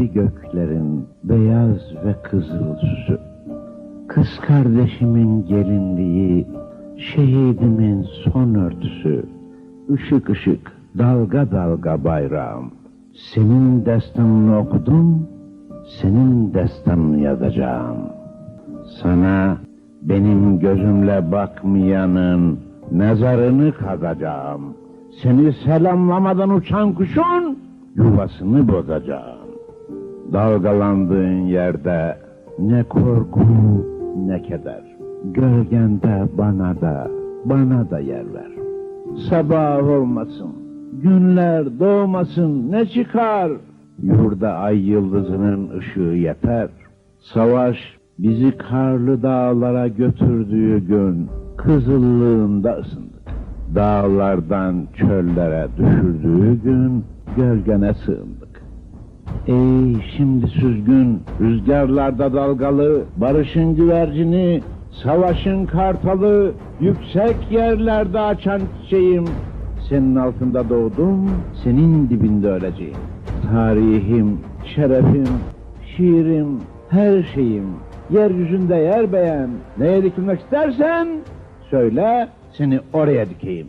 mavi göklerin beyaz ve kızıl süsü. Kız kardeşimin gelinliği, şehidimin son örtüsü. Işık ışık, dalga dalga bayrağım. Senin destanını okudum, senin destanını yazacağım. Sana benim gözümle bakmayanın mezarını kazacağım. Seni selamlamadan uçan kuşun yuvasını bozacağım. Dalgalandığın yerde ne korku ne keder. Gölgende bana da bana da yer ver. Sabah olmasın, günler doğmasın ne çıkar? Yurda ay yıldızının ışığı yeter. Savaş bizi karlı dağlara götürdüğü gün kızıllığında ısındık. Dağlardan çöllere düşürdüğü gün gölgene sığındık. Ey şimdi süzgün, rüzgarlarda dalgalı, barışın güvercini, savaşın kartalı, yüksek yerlerde açan çiçeğim. Senin altında doğdum, senin dibinde öleceğim. Tarihim, şerefim, şiirim, her şeyim. Yeryüzünde yer beğen. Neye dikilmek istersen söyle, seni oraya dikeyim.